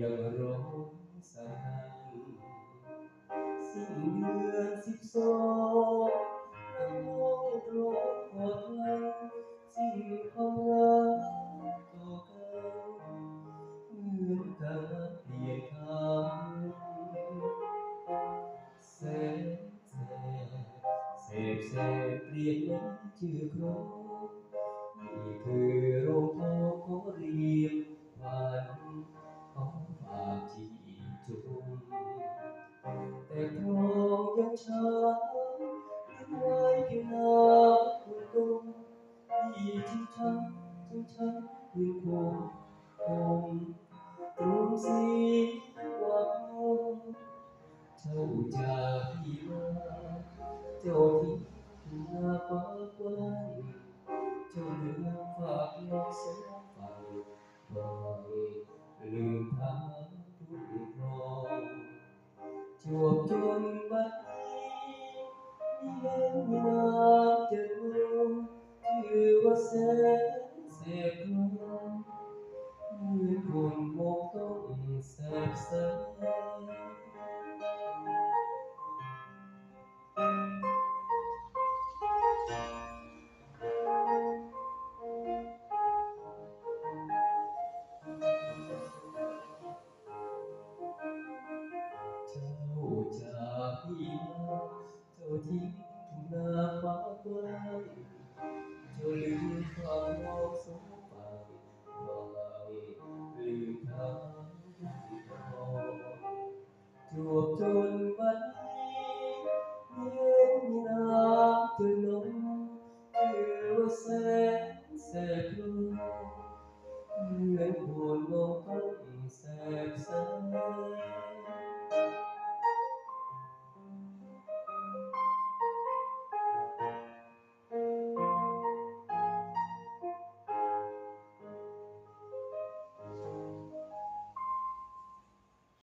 ยังร้องสั่นสิ้นเดือนสิบสองน้ำมองร้องขอทางสิ้นความรักต่อกันเหมือนการเปลี่ยนทางแสนแสบเสพแสบเปลี่ยนนั้นชื่อครองนี่คือโรงทองขอเรียม ยังช้ายึดไว้เพียงน้ำคุณตรงที่ที่ช้ำจนช้ำคืนคงคงตรงสีหวังเจ้าจากพี่มาเจ้า dẹp buồn một tóc dẹp dẹp Hãy subscribe cho kênh Ghiền Mì Gõ Để không bỏ lỡ những video hấp dẫn รวบจนวันนี้เย็นมีน้ำตื่นลมคือว่าแสนแสบลมเหมือนหัวลมต้องแสบสา